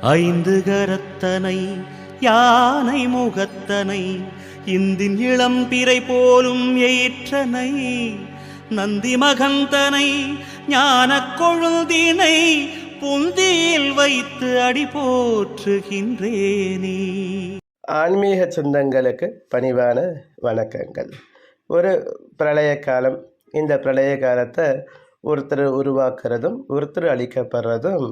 ஐந்து கரத்தனை யானை முகத்தனை இந்தின் இளம்பிறை போலும் ஏற்றனை நந்தி மகந்தனை ஞான கொழுந்தினை புந்தியில் வைத்து அடி போற்றுகின்றேனே. ஆன்மீக சொந்தங்களுக்கு பணிவான வணக்கங்கள். ஒரு பிரளய காலம் இந்த பிரளய காலத்தை ஒருத்தர் உருவாக்குறதும் ஒருத்தர் அழிக்கப்படுறதும்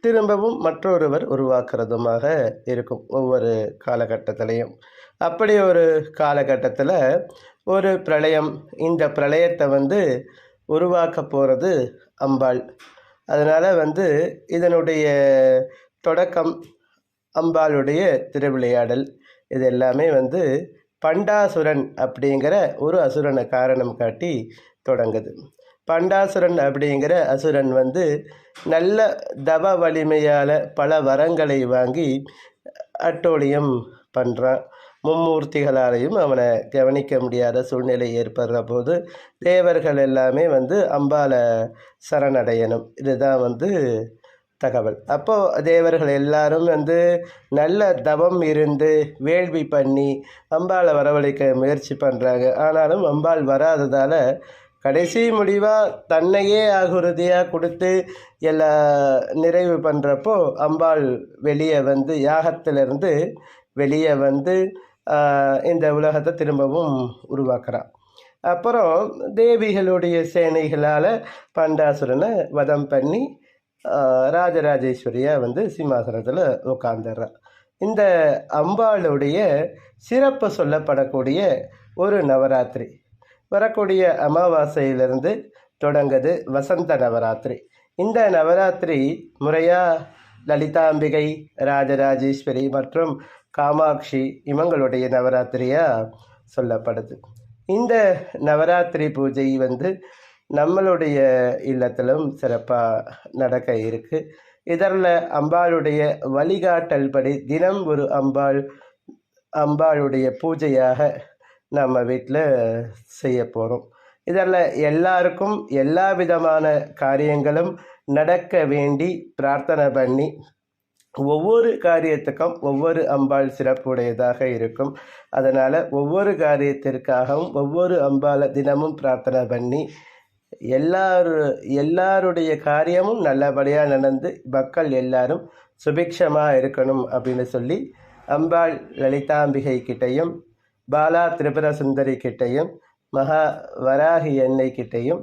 திரும்பவும் மற்றொருவர் உருவாக்குறதுமாக இருக்கும் ஒவ்வொரு காலகட்டத்திலையும். அப்படி ஒரு காலகட்டத்தில் ஒரு பிரளயம் இந்த பிரளயத்தை வந்து உருவாக்க போகிறது அம்பாள். அதனால் வந்து இதனுடைய தொடக்கம் அம்பாளுடைய திருவிளையாடல். இது எல்லாமே வந்து பண்டாசுரன் அப்படிங்கிற ஒரு அசுரனை காரணம் காட்டி தொடங்குது. பண்டாசுரன் அப்படிங்கிற அசுரன் வந்து நல்ல தவ வலிமையால் பல வரங்களை வாங்கி அட்டோழியம் பண்ணுறான் மும்மூர்த்திகளாலையும் அவனை கவனிக்க முடியாத சூழ்நிலை ஏற்படுற போது தேவர்கள் எல்லாமே வந்து அம்பாளை சரணடையணும். இதுதான் வந்து தகவல். அப்போது தேவர்கள் எல்லாரும் வந்து நல்ல தவம் இருந்து வேள்வி பண்ணி அம்பாளை வரவழைக்க முயற்சி பண்ணுறாங்க ஆனாலும் அம்பாள் வராததால் கடைசி முடிவாக தன்னையே ஆகுறுதியாக கொடுத்து எல்லா நிறைவு பண்ணுறப்போ அம்பாள் வெளியே வந்து யாகத்திலிருந்து வெளியே வந்து இந்த உலகத்தை திரும்பவும் உருவாக்குறான் அப்புறம் தேவிகளுடைய சேனைகளால் பண்டாசுரனை வதம் பண்ணி ராஜராஜேஸ்வரியாக ராஜராஜேஸ்வரியா வந்து சிம்மாசனத்தில் உட்காந்துடுறான் இந்த அம்பாளுடைய சிறப்பு சொல்லப்படக்கூடிய ஒரு நவராத்திரி. வரக்கூடிய அமாவாசையிலிருந்து தொடங்குது வசந்த நவராத்திரி. இந்த நவராத்திரி முறையாக லலிதாம்பிகை ராஜராஜேஸ்வரி மற்றும் காமாட்சி இவங்களுடைய நவராத்திரியாக சொல்லப்படுது. இந்த நவராத்திரி பூஜை வந்து நம்மளுடைய இல்லத்திலும் சிறப்பாக நடக்க இருக்கு. இதரில் அம்பாளுடைய வழிகாட்டல் படி தினம் ஒரு அம்பாள் அம்பாளுடைய பூஜையாக நம்ம வீட்டில் செய்ய போகிறோம் இதில் எல்லாருக்கும் எல்லா விதமான காரியங்களும் நடக்க வேண்டி பிரார்த்தனை பண்ணி ஒவ்வொரு காரியத்துக்கும் ஒவ்வொரு அம்பாள் சிறப்புடையதாக இருக்கும். அதனால் ஒவ்வொரு காரியத்திற்காகவும் ஒவ்வொரு அம்பாளை தினமும் பிரார்த்தனை பண்ணி எல்லாரு எல்லாருடைய காரியமும் நல்லபடியாக நடந்து மக்கள் எல்லாரும் சுபிக்ஷமாக இருக்கணும் அப்படின்னு சொல்லி அம்பாள் லலிதாம்பிகை கிட்டையும் பாலா திரிபுர சுந்தரி கிட்டையும் மகா வராகி அன்னை கிட்டையும்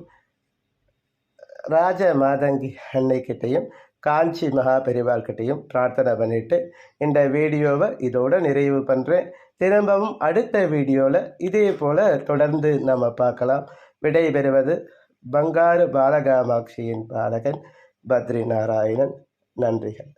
ராஜ மாதங்கி அன்னை கிட்டையும் காஞ்சி மகா பெரிவாள் கிட்டையும் பிரார்த்தனை பண்ணிட்டு இந்த வீடியோவை இதோட நிறைவு பண்ணுறேன் திரும்பவும் அடுத்த வீடியோவில் இதே போல் தொடர்ந்து நம்ம பார்க்கலாம். விடைபெறுவது பங்காரு பாலகாமாட்சியின் பாலகன் பத்ரி நாராயணன். நன்றிகள்.